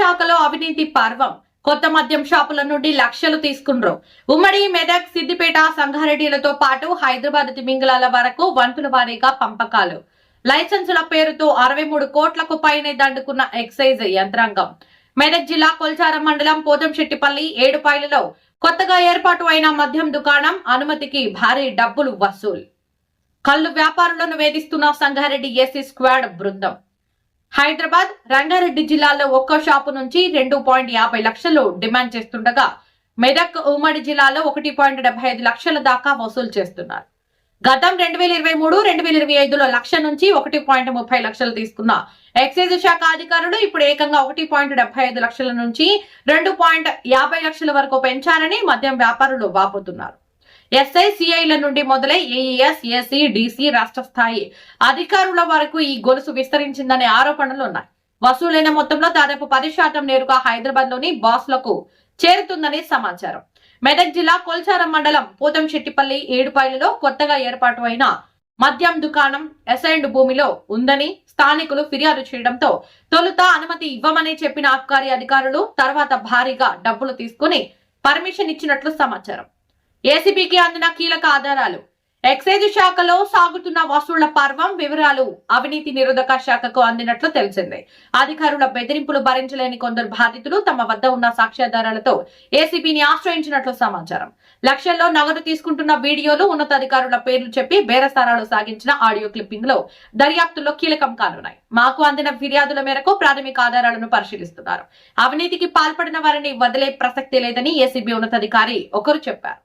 శాఖలో అవినీతి పర్వం. కొత్త మద్యం షాపుల నుండి లక్షలు తీసుకుండ్రు. ఉమ్మడి మెదక్ సిద్దిపేట సంగారెడ్డిలతో పాటు హైదరాబాద్ తిమింగళాల వరకు వంతుల వారీగా పంపకాలు. లైసెన్సుల పేరుతో అరవై మూడు కోట్లకు పైనే దండుకున్న ఎక్సైజ్ యంత్రాంగం. మెదక్ జిల్లా కొల్చారం మండలం పోతంశెట్టిపల్లి ఏడుపాయలలో కొత్తగా ఏర్పాటు అయిన మద్యం దుకాణం అనుమతికి భారీ డబ్బులు వసూలు. కళ్ళు వ్యాపారులను వేధిస్తున్న సంగారెడ్డి ఏసీ స్క్వాడ్ బృందం. హైదరాబాద్ రంగారెడ్డి జిల్లాలో ఒక్కో షాపు నుంచి రెండు పాయింట్ యాభై లక్షలు డిమాండ్ చేస్తుండగా మెదక్ ఉమ్మడి జిల్లాలో ఒకటి పాయింట్ డెబ్బై ఐదు లక్షల దాకా వసూలు చేస్తున్నారు. గతం రెండు వేల ఇరవై మూడు రెండు వేల ఇరవై ఐదులో లక్ష నుంచి ఒకటి పాయింట్ ముప్పై లక్షలు తీసుకున్న ఎక్సైజ్ శాఖ అధికారులు ఇప్పుడు ఏకంగా ఒకటి పాయింట్ డెబ్బై ఐదు లక్షల నుంచి రెండు పాయింట్ యాభై లక్షల వరకు పెంచారని మద్యం వ్యాపారులు వాపోతున్నారు. ఎస్ఐ సిఐల నుండి మొదలై ఏఈఎస్ ఎస్సీ డీసీ రాష్ట్ర స్థాయి అధికారుల వరకు ఈ గొలుసు విస్తరించిందనే ఆరోపణలు ఉన్నాయి. వసూలైన మొత్తంలో దాదాపు పది శాతం నేరుగా హైదరాబాద్లోని బాస్లకు చేరుతుందని సమాచారం. మెదక్ జిల్లా కొల్చారం మండలం పోతంశెట్టిపల్లి ఏడుపాయలలో కొత్తగా ఏర్పాటు అయిన మద్యం దుకాణం ఎసైండ్ భూమిలో ఉందని స్థానికులు ఫిర్యాదు చేయడంతో తొలుత అనుమతి ఇవ్వమని చెప్పిన అబ్కారీ అధికారులు తర్వాత భారీగా డబ్బులు తీసుకుని పర్మిషన్ ఇచ్చినట్లు సమాచారం. ఏసీబీకి అందిన కీలక ఆధారాలు. ఎక్సైజ్ శాఖలో సాగుతున్న వసూళ్ళ పర్వం వివరాలు అవినీతి నిరోధక శాఖకు అందినట్లు తెలిసింది. అధికారుల బెదిరింపులు భరించలేని కొందరు బాధితులు తమ వద్ద ఉన్న సాక్ష్యాధారాలతో ఏసీబీని ఆశ్రయించినట్లు సమాచారం. లక్షల్లో నగదు తీసుకుంటున్న వీడియోలు ఉన్నతాధికారుల పేర్లు చెప్పి బేరసారాలు సాగించిన ఆడియో క్లిప్పింగ్లో దర్యాప్తులో కీలకం కానున్నాయి. మాకు అందిన ఫిర్యాదుల మేరకు ప్రాథమిక ఆధారాలను పరిశీలిస్తున్నారు. అవినీతికి పాల్పడిన వారిని వదిలే ప్రసక్తి లేదని ఏసీబీ ఉన్నతాధికారి ఒకరు చెప్పారు.